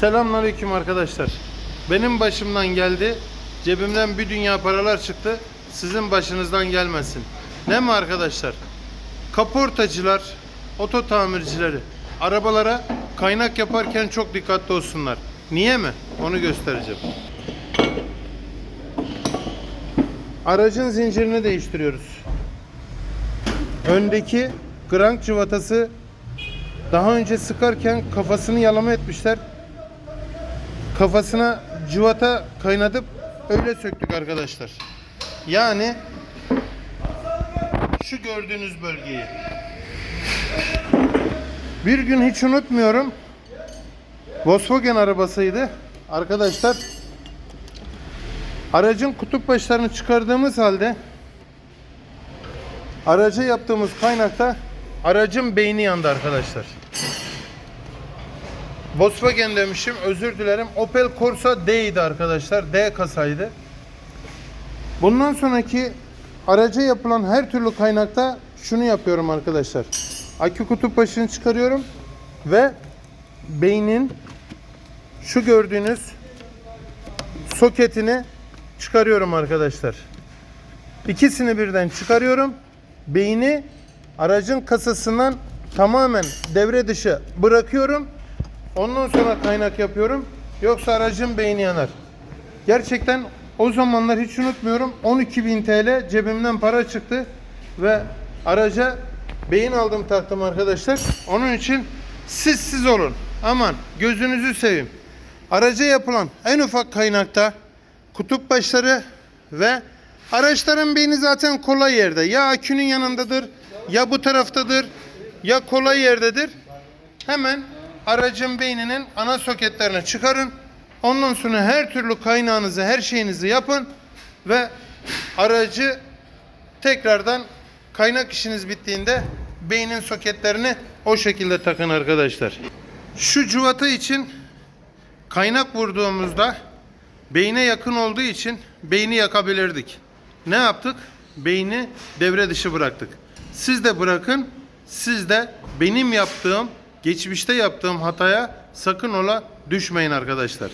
Selamünaleyküm arkadaşlar. Benim başımdan geldi. Cebimden bir dünya paralar çıktı. Sizin başınızdan gelmesin. Ne mi arkadaşlar? Kaportacılar, oto tamircileri arabalara kaynak yaparken çok dikkatli olsunlar. Niye mi? Onu göstereceğim. Aracın zincirini değiştiriyoruz. Öndeki krank cıvatası daha önce sıkarken kafasını yalama etmişler. Kafasına cıvata kaynatıp öyle söktük arkadaşlar. Yani şu gördüğünüz bölgeyi. Bir gün hiç unutmuyorum. Volkswagen arabasıydı. Arkadaşlar aracın kutup başlarını çıkardığımız halde araca yaptığımız kaynakta aracın beyni yandı arkadaşlar. Volkswagen demişim özür dilerim. Opel Corsa D'ydi arkadaşlar. D kasaydı. Bundan sonraki araca yapılan her türlü kaynakta şunu yapıyorum arkadaşlar. Akü kutup başını çıkarıyorum ve beynin şu gördüğünüz soketini çıkarıyorum arkadaşlar. İkisini birden çıkarıyorum. Beyni aracın kasasından tamamen devre dışı bırakıyorum. Ondan sonra kaynak yapıyorum. Yoksa aracın beyni yanar. Gerçekten o zamanlar hiç unutmuyorum. 12.000 TL cebimden para çıktı ve araca beyin aldım taktım arkadaşlar. Onun için siz siz olun. Aman gözünüzü seveyim. Araca yapılan en ufak kaynakta kutup başları ve araçların beyni zaten kolay yerde. Ya akünün yanındadır, ya bu taraftadır, ya kolay yerdedir. Hemen aracın beyninin ana soketlerini çıkarın. Ondan sonra her türlü kaynağınızı, her şeyinizi yapın ve aracı tekrardan kaynak işiniz bittiğinde beynin soketlerini o şekilde takın arkadaşlar. Şu cıvata için kaynak vurduğumuzda beyne yakın olduğu için beyni yakabilirdik. Ne yaptık? Beyni devre dışı bıraktık. Siz de bırakın. Siz de benim yaptığım, geçmişte yaptığım hataya sakın ola düşmeyin arkadaşlar.